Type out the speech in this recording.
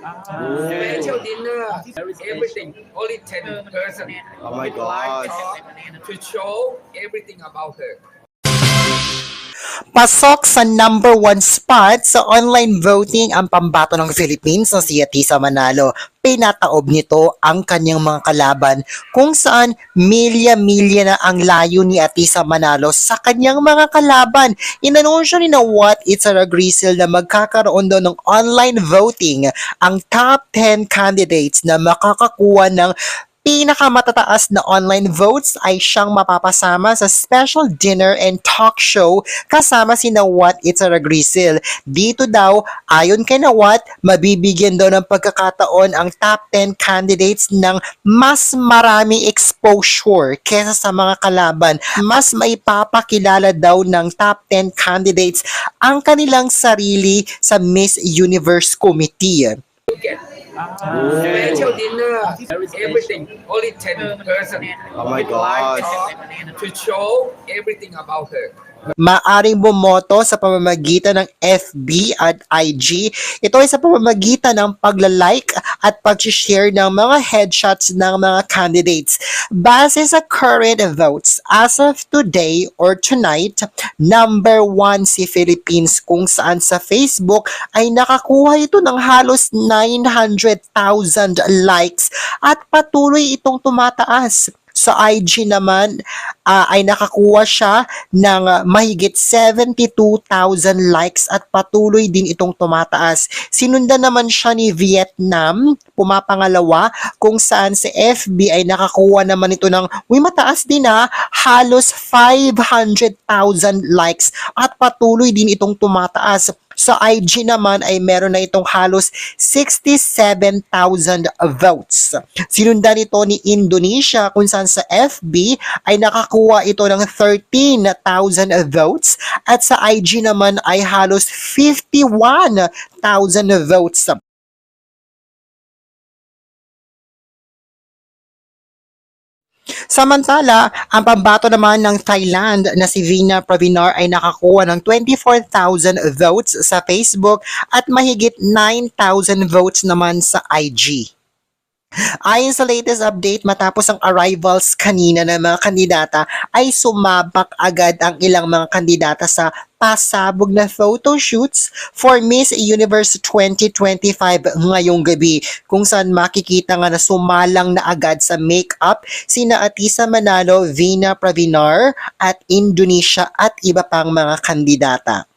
Special oh. dinner, everything. Only 10 person. Oh my Live gosh. talk to show everything about her. Pasok sa number one spot sa online voting ang pambato ng Philippines na si Atisa Manalo. Pinataob nito ang kanyang mga kalaban kung saan milya-milya na ang layo ni Atisa Manalo sa kanyang mga kalaban. Inanunsyo ni na What It's a Grisel na magkakaroon daw ng online voting ang top 10 candidates na makakakuha ng pinakamatataas na online votes ay siyang mapapasama sa special dinner and talk show kasama si Nawat Itzara Grisil. Dito daw, ayon kay Nawat, mabibigyan daw ng pagkakataon ang top 10 candidates ng mas marami exposure kesa sa mga kalaban. Mas maipapakilala daw ng top 10 candidates ang kanilang sarili sa Miss Universe Committee. Get special dinner, everything. Only 10 person. Oh my Live gosh. talk to show everything about her. maaring bumoto sa pamamagitan ng FB at IG. Ito ay sa pamamagitan ng pagla-like at pag-share ng mga headshots ng mga candidates. Base sa current votes, as of today or tonight, number one si Philippines kung saan sa Facebook ay nakakuha ito ng halos 900,000 likes at patuloy itong tumataas. Sa IG naman ah, ay nakakuha siya ng ah, mahigit 72,000 likes at patuloy din itong tumataas. Sinundan naman siya ni Vietnam, pumapangalawa, kung saan sa FB ay nakakuha naman ito ng, uy mataas din ha, halos 500,000 likes at patuloy din itong tumataas. Sa IG naman ay meron na itong halos 67,000 votes. Sinundan ito ni Indonesia kung saan sa FB ay nakakuha ito ng 13,000 votes at sa IG naman ay halos 51,000 votes. Samantala, ang pambato naman ng Thailand na si Vina Pravinar ay nakakuha ng 24,000 votes sa Facebook at mahigit 9,000 votes naman sa IG. Ayon sa latest update, matapos ang arrivals kanina ng mga kandidata, ay sumabak agad ang ilang mga kandidata sa pasabog na photo shoots for Miss Universe 2025 ngayong gabi kung saan makikita nga na sumalang na agad sa makeup sina Atisa Manalo, Vina Pravinar at Indonesia at iba pang mga kandidata.